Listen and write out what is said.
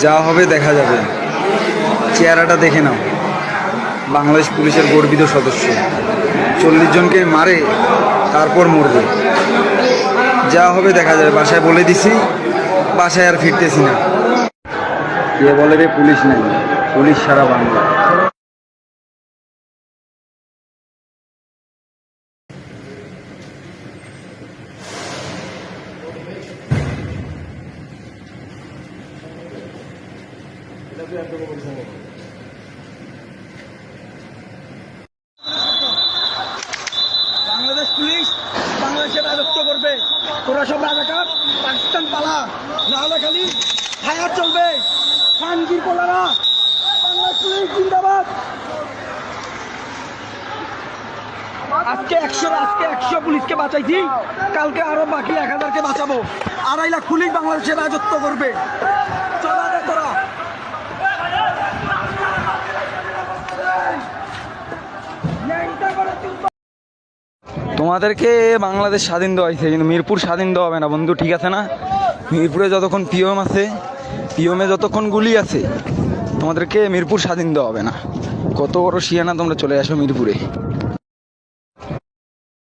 যা হবে দেখা যাবে। চেহারাটা দেখে নাও। বাংলাদেশ পুলিশের গর্বিত সদস্য। চল্লিশ জনকে মারে, তারপর মরবে। যা হবে দেখা যাবে। বাসায় বলে দিছি, বাসায় আর ফিরতেছি না। কে বলে রে পুলিশ নেই? পুলিশ সারা বাংলা। বাংলাদেশ পুলিশ বাংলাদেশের রাজত্ব করবে। তোরা সব রাজাকার, পাকিস্তান পালা, নাহলে খালি ফায়ার চলবে। খানগির পোলারা, বাংলাদেশ পুলিশ জিন্দাবাদ। আজকে একশো আজকে একশো পুলিশকে বাঁচাইছি। কালকে আরও বাকি এক হাজারকে বাঁচাবো। আড়াই লাখ পুলিশ বাংলাদেশের রাজত্ব করবে চলা রে তোরা ন্যাংটা করে তুলবো। তোমাদেরকে বাংলাদেশ স্বাধীন দেওয়া হয়েছে, কিন্তু মিরপুর স্বাধীন দেওয়া হবে না। বন্ধু, ঠিক আছে না? মিরপুরে যতক্ষণ পিওম আছে পিওমে যতক্ষণ গুলি আছে, তোমাদেরকে মিরপুর স্বাধীন দেওয়া হবে না। কত বড় শিয়ানা তোমরা চলে আসো মিরপুরে।